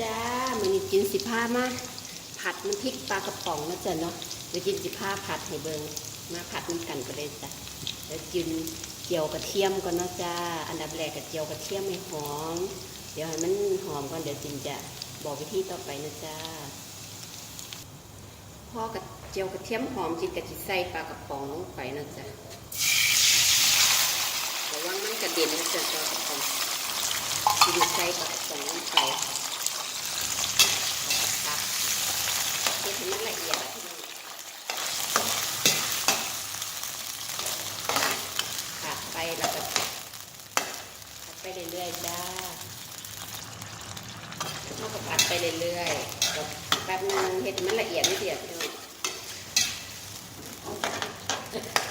จ้ามันนี้กินสิผ้ามาผัดน้ำพริกปลากระป๋องนะจ๊ะเนาะเดี๋ยวกินสิผ้าผัดให้เบิงมาผัดน้ำกันก็เลยจ้ะเดี๋ยวกินเจียวกระเทียมก่อนนะจ้าอันดับแรกกับเจียวกระเทียมให้หอม เดี๋ยวให้มันหอมก่อนเดี๋ยวจินจะบอกวิธีต่อไปนะจ้าพอกับเจียวกระเทียมหอมจินกะจิใส่ปลากระป๋องลงไปนะจ๊ะระวังมันกระเด็นนะจ๊ะปลากระป๋องจินใส่ปลากระป๋องลงไปครับ เพื่อให้มันละเอียดอะพี่น้องผัดไปแล้วก็ผัดไปเรื่อยๆจ้าเราก็ผัดไปเรื่อยๆก็แป๊บนึงเห็ดให้มันละเอียดไม่เดียดพี่น้อง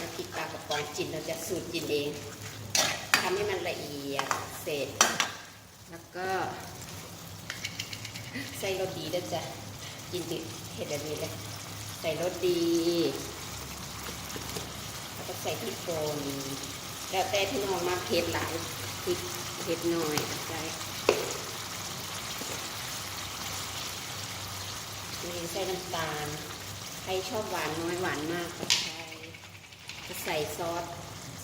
น้ำพริกปลากระป๋องจินเราจะสูตรจินเองทำให้มันละเอียดเสร็จ แล้วก็ใส่รสดีด้วยจ้ะจินติ เห็ดแบบนี้เลยใส่รสดี แล้วก็ใส่พริกป่นแล้วแต่พี่น้องมาเผ็ดหลายพริกเผ็ดหน่อยใส่มีใส่น้ำตาล ใครชอบหวานน้อยหวานมากก็ใส่จะใส่ซอส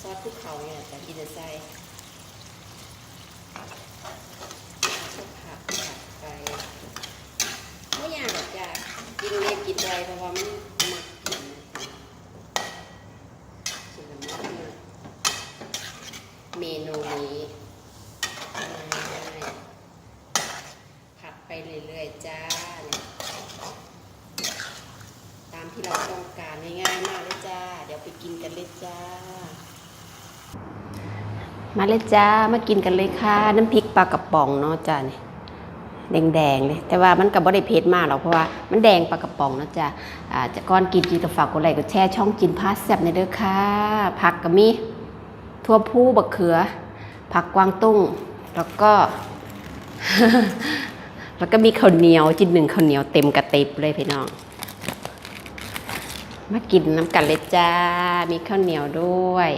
ซอสภูเขาเนี่ยแต่กินจะใส่ผักผัดไปไม่อยากหรอกจ้ะ กินเลยกินเลยเพราะว่ามันหมักกินกินแล้วมันมากเมนูนี้ง่ายๆผัดไปเรื่อยๆจ้า ตามที่เราต้องการง่ายๆมากเลยจ้า เดี๋ยวไปกินกันเลยจ้า มาเลยจ้า มากินกันเลยค่ะ น้ำพริกปลากระป๋องเนาะจ้าเนี่ย แดงๆเลยแต่ว่ามันกับบ่ได้เผ็ดมากหรอกเพราะว่ามันแดงปลากระป๋องนาะจ้าอ่าจะก่อนกินกินกับฝากกดไลค์กดแชร์ช่องกินพาสแซบในเด้อค่ะผักก็มีทั่วผู้บักเขือ ผักกวางตุ้ง แล้วก็ แล้วก็มีข้าวเหนียวจินหนึ่งข้าวเหนียวเต็มกระติบเลยพี่น้องมากินน้ำกันเลยจ้า มีข้าวเหนียวด้วย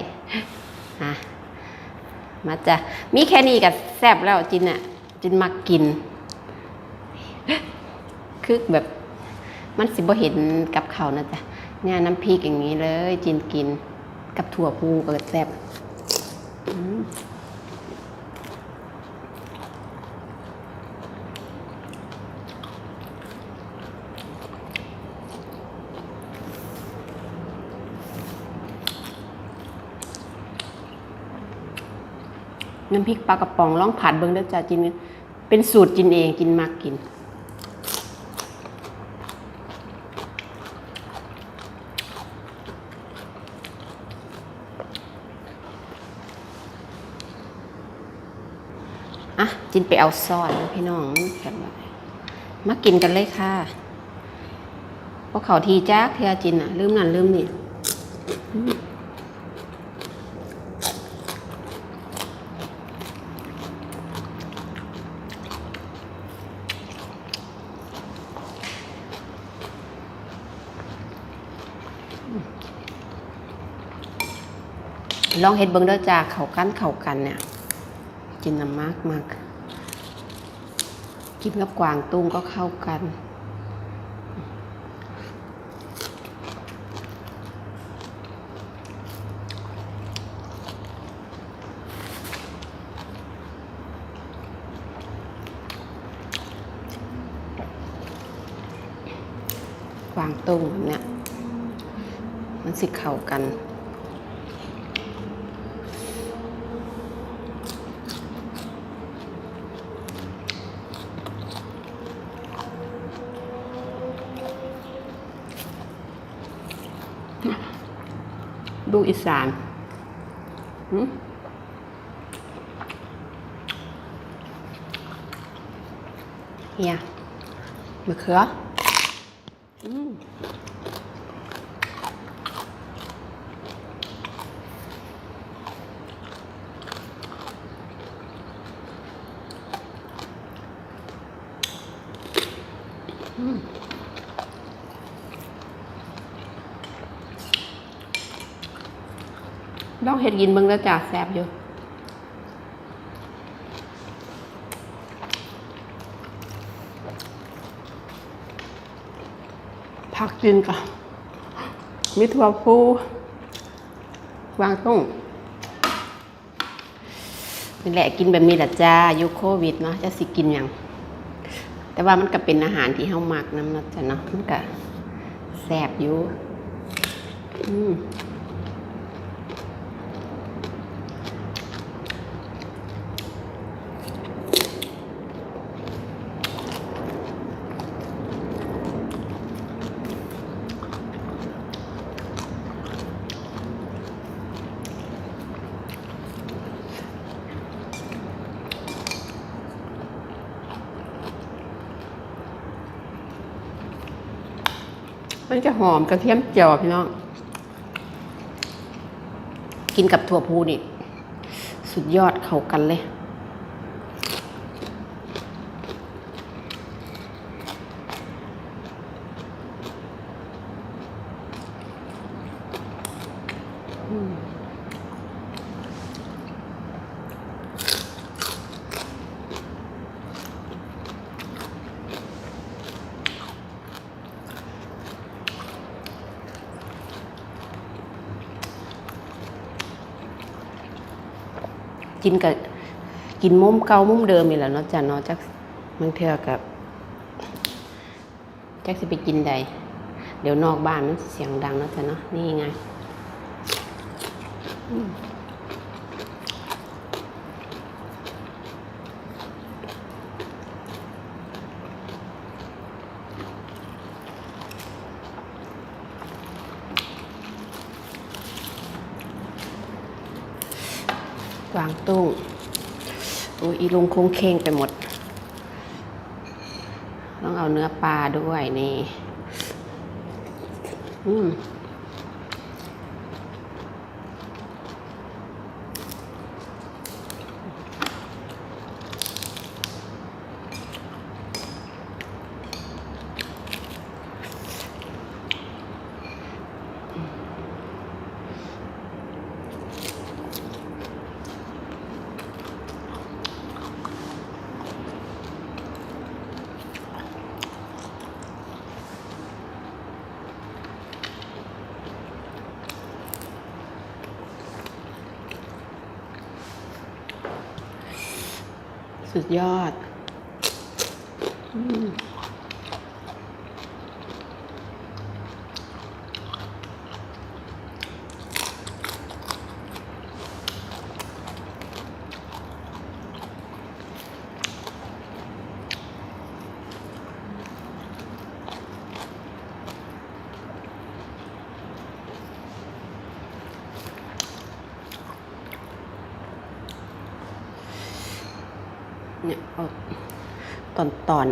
มาจ้ะ มีแค่นี้กับแซบแล้วจินอะจินมักกิน คือแบบมันสิบ่เห็นกับเขานะจ๊ะเนี่ยน้ำพริกอย่างนี้เลย จินกินกับถั่วพูก็แซ่บน้ำพริกปลากระป๋องล่องผัดเบิ้งเด้อจ้าจินเป็นสูตรจินเองจินมักกิน อะจินไปเอาซอสนพี่น้องกันมากินกันเลยค่ะเพราะเขาทีจ้าเทียจินอะลืมนั่นลืมนี่ลองเฮ็ดเบิ่งเด้อจ้าเขากันเขากันเนี่ย กินน้ำมากมากกินกับกวางตุ้งก็เข้ากัน กวางตุ้งเนี่ยมันสิเข้ากัน ดูอีสานหืมเฮียมะเขือ ต้องเห็ดกินเบิ่งแล้วจ้าแซบอยู่ผักกินกับมิถั่วฟูวางตุ้งนี่แหละกินแบบมีหละจ้ายุคโควิดเนาะจะสิกินอย่าง แต่ว่ามันก็เป็นอาหารที่เฮามักน้ำนะจ้ะเนาะมันก็แซบอยู่อืม มันจะหอมกระเทียมเจียวพี่น้อง กินกับถั่วพูนี่ สุดยอดเข้ากันเลย กินกับกินมุมเก่ามุมเดิมนี่แหละเนาะจ้ะเนาะจักมันเทื่อกับจักสิไปกินใดเดี๋ยวนอกบ้านมันเสียงดังเนาะจ้ะเนาะนี่ไง กวางตุ้งโอ้ยอีลุงคงเคงไปหมด ต้องเอาเนื้อปลาด้วยนี่ อืม สุดยอดอม เนี่ยเอาตอนตอน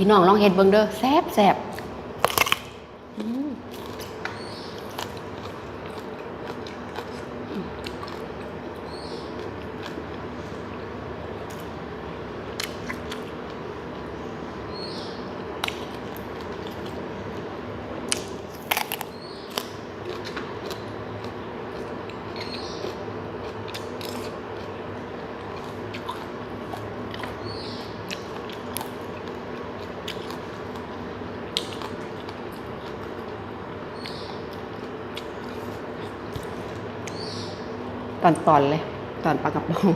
พี่น้องลองเห็ดเบิ่งเด้อแซ่บแซ่บ ตอนเลย ตอนปลากระป๋อง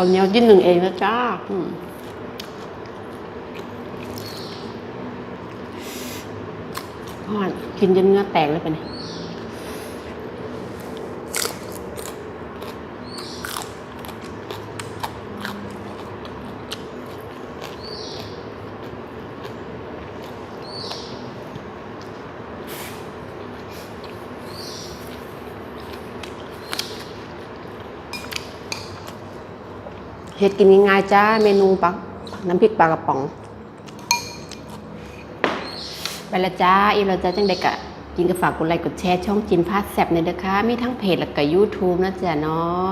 คนเหนียวจิ้นหนึ่งเองนะจ้าพ่อกินจนเนื้อแตกเลยไปเนี่ย เฮ็ดกินง่ายๆจ้า เมนูปักน้ำพริกปลากระป๋อง ไปและจ้าอีเราจะจังเด็กอะกินก็ฝากกดไลค์กดแชร์ช่องจินพาสแซบในอยเด้อค่ะมีทั้งเพจแล้วก็ YouTube นะจ๊ะเนาะ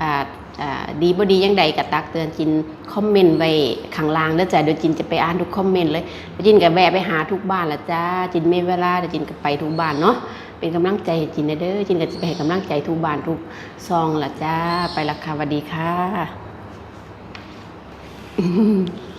อ่าดีบ่ดียังใดก็ตักเตือนจินคอมเมนต์ไว้ข้างล่างเด้อจ้ะเดี๋ยวจินจะไปอ่านทุกคอมเมนต์เลยจินก็แวะไปหาทุกบ้านละจ้าจินไมีเวลาเดี๋ยวจินก็ไปทุกบ้านเนาะเป็นกำลังใจจินเด้อจินก็จะไปให้กำลังใจทุกบ้านทุกซองละจ้าไปละค่ะสวัสดีค่ะ 嗯 哼